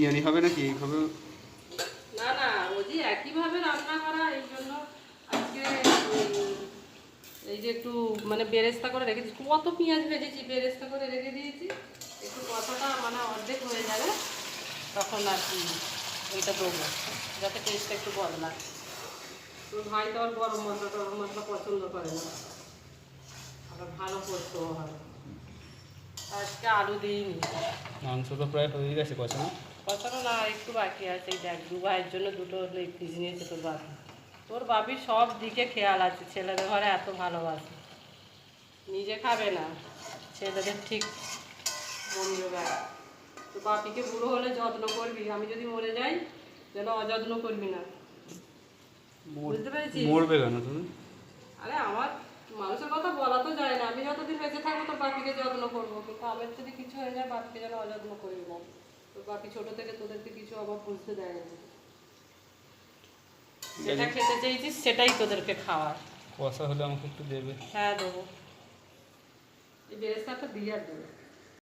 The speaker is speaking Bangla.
বিরিয়ানি হবে নাকি? এইভাবে না না ওই একইভাবে রান্না করা এই জন্য আজকে এই যে একটু মানে বেরেস্তা করে রেখে দিয়েছি কত পেঁয়াজ ভেজেছি বেরেস্তা করে রেখে দিয়েছি। একটু কতটা মানে অর্ধেক হয়ে যাবে তখন আর কি ওইটা দেবো যাতে টেস্টটা একটু বদলায় তোর ভাই তো আর গরম মশলা টরম মশলা পছন্দ করে না। আবার ভালো করতেও হয়। আজকে আলু দিইনি। মাংস তো প্রায় হয়ে গেছে কষানো কষানো না একটু বাকি আছে দেখ দু ভাইয়ের জন্য দুটো নিয়েছে তোর বাপি। তোর বাপির সব দিকে খেয়াল আছে ছেলেদের ঘরে এত ভালোবাসে। নিজে খাবে না ছেলেদের ঠিক বমি জোগায় তো বাপিকে বুড়ো হলে যত্ন করবি আমি যদি মরে যাই যেন অযত্ন করবি না। বুঝতে পেরেছিস? মরবে কেন তুমি? আরে আমার মানুষের কথা বলা তো যায় না আমি যতদিন বেঁচে থাকব তোর বাপিকে যত্ন করব কিন্তু আমার যদি কিছু হয়ে যায় বাপিকে যেন অযত্ন করবি না। তোর বাপি ছোট থেকে তোদেরকে কিছু আবার বুঝতে দেয় না। যেটা খেতে চেয়েছিস সেটাই তোদেরকে খাওয়ার। কষা হলে আমাকে একটু দেবে। হ্যাঁ দেবো। এই বেরেস্তাটা দিয়ে আর দেবো